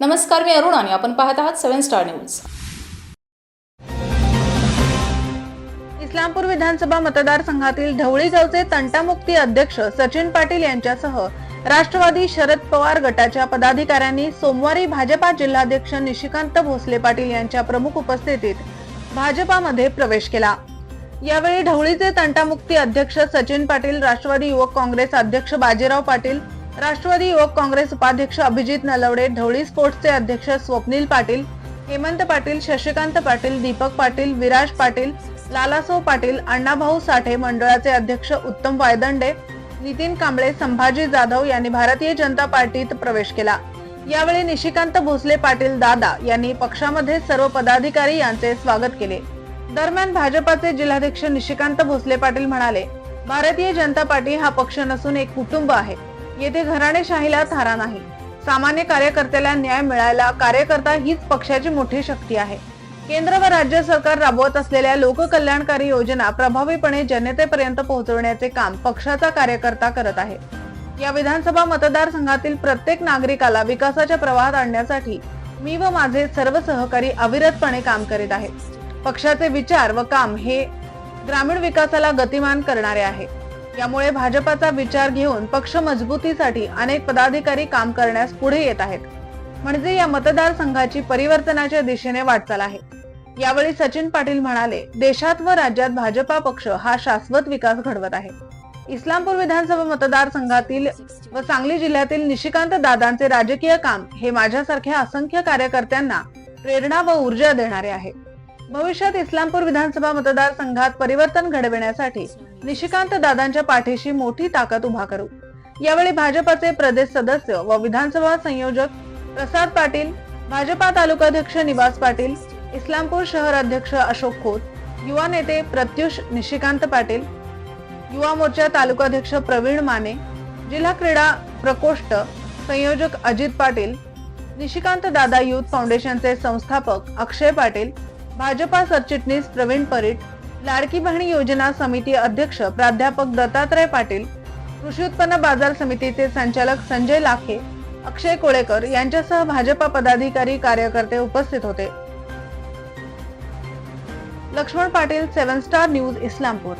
नमस्कार मी अरुण आणि आपण पाहत आहात सेव्हन स्टार न्यूज. इस्लामपूर विधानसभा मतदारसंघातील ढवळी गावचे तंटामुक्ती अध्यक्ष सचिन पाटील यांच्यासह राष्ट्रवादी शरद पवार गटाच्या पदाधिकाऱ्यांनी सोमवारी भाजपा जिल्हाध्यक्ष निशिकांत भोसले पाटील यांच्या प्रमुख उपस्थितीत भाजपामध्ये प्रवेश केला. यावेळी ढवळीचे तंटामुक्ती अध्यक्ष सचिन पाटील राष्ट्रवादी युवक काँग्रेस अध्यक्ष बाजीराव पाटील राष्ट्रवादी युवक काँग्रेस उपाध्यक्ष अभिजित नलवडे ढवळी स्पोर्ट्सचे अध्यक्ष स्वप्नील पाटील हेमंत पाटील शशिकांत पाटील दीपक पाटील विराज पाटील लालासो पाटील अण्णाभाऊ साठे मंडळाचे अध्यक्ष उत्तम वायदंडे नितीन कांबळे संभाजी जाधव यांनी भारतीय जनता पार्टीत प्रवेश केला. यावेळी निशिकांत भोसले पाटील दादा यांनी पक्षामध्ये सर्व पदाधिकारी यांचे स्वागत केले. दरम्यान भाजपाचे जिल्हाध्यक्ष निशिकांत भोसले पाटील म्हणाले भारतीय जनता पार्टी हा पक्ष नसून एक कुटुंब आहे. येथे घराणेशाहीला थारा नाही. सामान्य कार्यकर्त्याला न्याय मिळायला कार्यकर्ता हीच पक्षाची मोठी शक्ती आहे. केंद्र व राज्य सरकार राबवत असलेल्या लोककल्याणकारी योजना प्रभावीपणे जनतेपर्यंत पोहोचवण्याचे काम पक्षाचा कार्यकर्ता करत आहे. या विधानसभा मतदारसंघातील प्रत्येक नागरिकाला विकासाच्या प्रवाहात आणण्यासाठी मी व माझे सर्व सहकारी अविरतपणे काम करीत आहेत. पक्षाचे विचार व काम हे ग्रामीण विकासाला गतिमान करणारे आहे. यामुळे भाजपाचा विचार घेऊन पक्ष मजबूतीसाठी अनेक पदाधिकारी काम करण्यास पुढे येत आहेत. म्हणजे या मतदारसंघाची परिवर्तनाच्या दिशेने वाटचाल आहे. यावेळी सचिन पाटील म्हणाले देशात व राज्यात भाजपा पक्ष हा शाश्वत विकास घडवत आहे. इस्लामपूर विधानसभा मतदारसंघातील व सांगली जिल्ह्यातील निशिकांत दादांचे राजकीय काम हे माझ्यासारख्या असंख्य कार्यकर्त्यांना प्रेरणा व ऊर्जा देणारे आहे. भविष्यात इस्लामपूर विधानसभा मतदारसंघात परिवर्तन घडविण्यासाठी निशिकांत दादांच्या पाठीशी मोठी ताकद उभा करू. यावेळी भाजपाचे प्रदेश सदस्य व विधानसभा संयोजक प्रसाद पाटील भाजपा तालुकाध्यक्ष निवास पाटील इस्लामपूर शहर अध्यक्ष अशोक खोत युवा नेते प्रत्युष निशिकांत पाटील युवा मोर्चा तालुकाध्यक्ष प्रवीण माने जिल्हा क्रीडा प्रकोष्ठ संयोजक अजित पाटील निशिकांत दादा युथ फाउंडेशनचे संस्थापक अक्षय पाटील भाजपा सरचिटणीस प्रवीण परीट लाडकी बहिणी योजना समिती अध्यक्ष प्राध्यापक दत्तात्रय पाटील कृषी उत्पन्न बाजार समितीचे संचालक संजय लाखे अक्षय कोळेकर यांच्यासह भाजपा पदाधिकारी कार्यकर्ते उपस्थित होते. Laxman Patil seven star news Islampur.